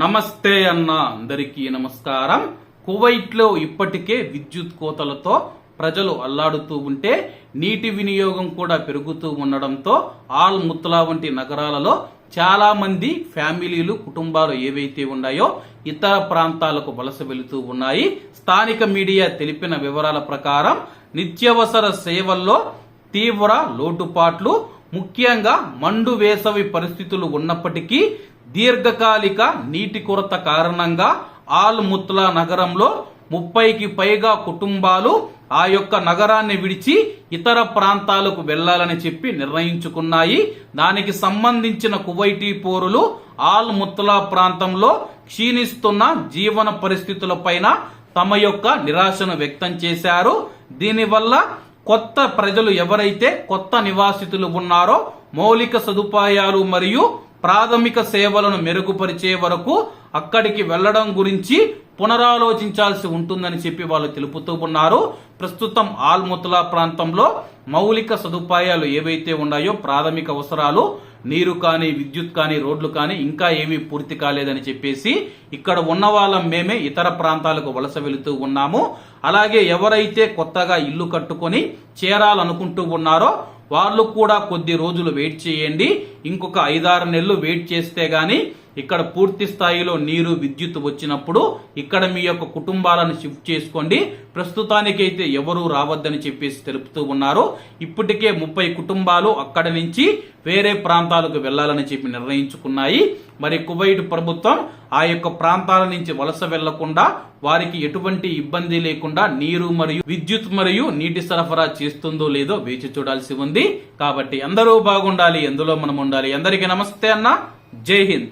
నమస్తే అన్న అందరికీ నమస్కారం. కువైట్లో ఇప్పటికే విద్యుత్ కోతలతో ప్రజలు అల్లాడుతూ ఉంటే నీటి వినియోగం కూడా పెరుగుతూ ఉండడంతో ఆల్ ముత్లా వంటి నగరాలలో చాలా మంది ఫ్యామిలీలు కుటుంబాలు ఏవైతే ఉన్నాయో ఇతర ప్రాంతాలకు వలస వెళుతూ ఉన్నాయి. స్థానిక మీడియా తెలిపిన వివరాల ప్రకారం నిత్యావసర సేవల్లో తీవ్ర లోటుపాట్లు. ముఖ్యంగా మండు వేసవి పరిస్థితులు ఉన్నప్పటికీ దీర్ఘకాలిక నీటి కొరత కారణంగా ఆల్ ముత్లా నగరంలో ముప్పైకి పైగా కుటుంబాలు ఆ యొక్క నగరాన్ని విడిచి ఇతర ప్రాంతాలకు వెళ్ళాలని చెప్పి నిర్ణయించుకున్నాయి. దానికి సంబంధించిన కువైటీ పోరులు ఆల్ ముత్లా ప్రాంతంలో క్షీణిస్తున్న జీవన పరిస్థితులపైన తమ యొక్క నిరాశను వ్యక్తం చేశారు. దీనివల్ల కొత్త ప్రజలు ఎవరైతే కొత్త నివాసితులు ఉన్నారో మౌలిక సదుపాయాలు మరియు ప్రాథమిక సేవలను మెరుగుపరిచే వరకు అక్కడికి వెళ్ళడం గురించి పునరాలోచించాల్సి ఉంటుందని చెప్పి వాళ్ళు తెలుపుతూ ఉన్నారు. ప్రస్తుతం ఆల్ముతలా ప్రాంతంలో మౌలిక సదుపాయాలు ఏవైతే ఉన్నాయో ప్రాథమిక అవసరాలు నీరు కానీ విద్యుత్ కానీ రోడ్లు కానీ ఇంకా ఏమీ పూర్తి కాలేదని చెప్పేసి ఇక్కడ ఉన్న వాళ్ళం మేమే ఇతర ప్రాంతాలకు వలస వెళుతూ ఉన్నాము. అలాగే ఎవరైతే కొత్తగా ఇల్లు కట్టుకొని చేరాలనుకుంటూ ఉన్నారో వాళ్ళు కూడా కొద్ది రోజులు వెయిట్ చేయండి. ఇంకొక ఐదారు నెలలు వెయిట్ చేస్తే కానీ ఇక్కడ పూర్తి స్థాయిలో నీరు విద్యుత్ వచ్చినప్పుడు ఇక్కడ మీ యొక్క కుటుంబాలను షిఫ్ట్ చేసుకోండి. ప్రస్తుతానికైతే ఎవరూ రావద్దని చెప్పేసి తెలుపుతూ ఉన్నారు. ఇప్పటికే ముప్పై కుటుంబాలు అక్కడి నుంచి వేరే ప్రాంతాలకు వెళ్ళాలని చెప్పి నిర్ణయించుకున్నాయి. మరి కువైట్ ప్రభుత్వం ఆ యొక్క ప్రాంతాల నుంచి వలస వెళ్ళకుండా వారికి ఎటువంటి ఇబ్బంది లేకుండా నీరు మరియు విద్యుత్ మరియు నీటి సరఫరా చేస్తుందో లేదో వేచి చూడాల్సి ఉంది. కాబట్టి అందరూ బాగుండాలి ఎందులో మనం ఉండాలి. అందరికీ నమస్తే అన్న. జై హింద్.